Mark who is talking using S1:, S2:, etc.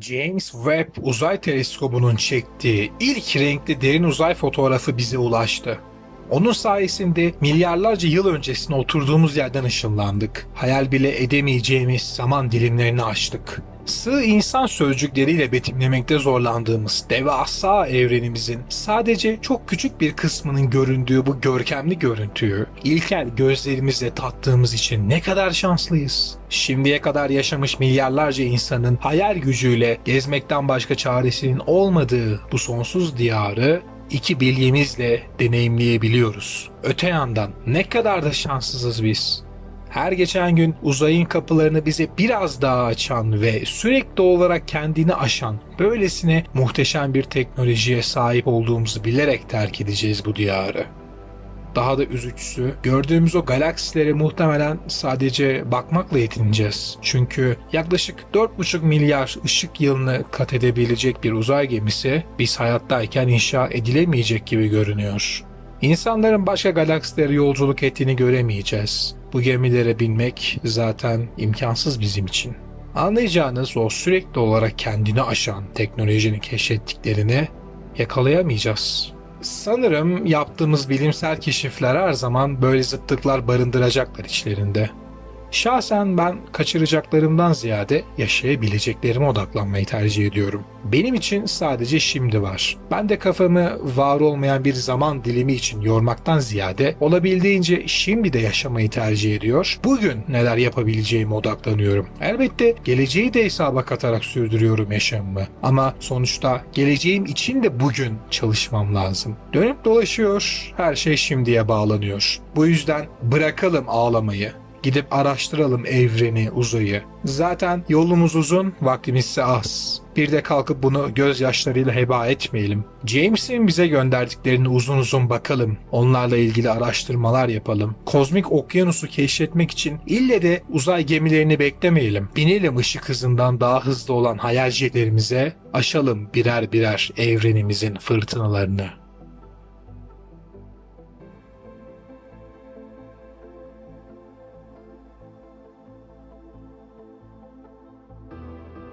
S1: James Webb Uzay Teleskobu'nun çektiği ilk renkli derin uzay fotoğrafı bize ulaştı. Onun sayesinde milyarlarca yıl öncesine oturduğumuz yerden ışınlandık. Hayal bile edemeyeceğimiz zaman dilimlerini aştık. Sığ insan sözcükleriyle betimlemekte zorlandığımız devasa evrenimizin sadece çok küçük bir kısmının göründüğü bu görkemli görüntüyü ilkel gözlerimizle tattığımız için ne kadar şanslıyız. Şimdiye kadar yaşamış milyarlarca insanın hayal gücüyle gezmekten başka çaresinin olmadığı bu sonsuz diyarı iki bilyemizle deneyimleyebiliyoruz. Öte yandan ne kadar da şanssızız biz. Her geçen gün uzayın kapılarını bize biraz daha açan ve sürekli olarak kendini aşan böylesine muhteşem bir teknolojiye sahip olduğumuzu bilerek terk edeceğiz bu diyarı. Daha da üzücüsü gördüğümüz o galaksilere muhtemelen sadece bakmakla yetineceğiz. Çünkü yaklaşık 4,5 milyar ışık yılını kat edebilecek bir uzay gemisi biz hayattayken inşa edilemeyecek gibi görünüyor. İnsanların başka galaksilere yolculuk ettiğini göremeyeceğiz. Bu gemilere binmek zaten imkansız bizim için. Anlayacağınız o sürekli olarak kendini aşan teknolojinin keşfettiklerini yakalayamayacağız. Sanırım yaptığımız bilimsel keşifler her zaman böyle zıtlıklar barındıracaklar içlerinde. Şahsen ben kaçıracaklarımdan ziyade yaşayabileceklerime odaklanmayı tercih ediyorum. Benim için sadece şimdi var. Ben de kafamı var olmayan bir zaman dilimi için yormaktan ziyade olabildiğince şimdi de yaşamayı tercih ediyor. Bugün neler yapabileceğime odaklanıyorum. Elbette geleceği de hesaba katarak sürdürüyorum yaşamımı. Ama sonuçta geleceğim için de bugün çalışmam lazım. Dönüp dolaşıyor, her şey şimdiye bağlanıyor. Bu yüzden bırakalım ağlamayı. Gidip araştıralım evreni, uzayı. Zaten yolumuz uzun, vaktimizse az. Bir de kalkıp bunu gözyaşlarıyla heba etmeyelim. James'in bize gönderdiklerini uzun uzun bakalım. Onlarla ilgili araştırmalar yapalım. Kozmik okyanusu keşfetmek için ille de uzay gemilerini beklemeyelim. Binelim ışık hızından daha hızlı olan hayal jetlerimize, aşalım birer birer evrenimizin fırtınalarını.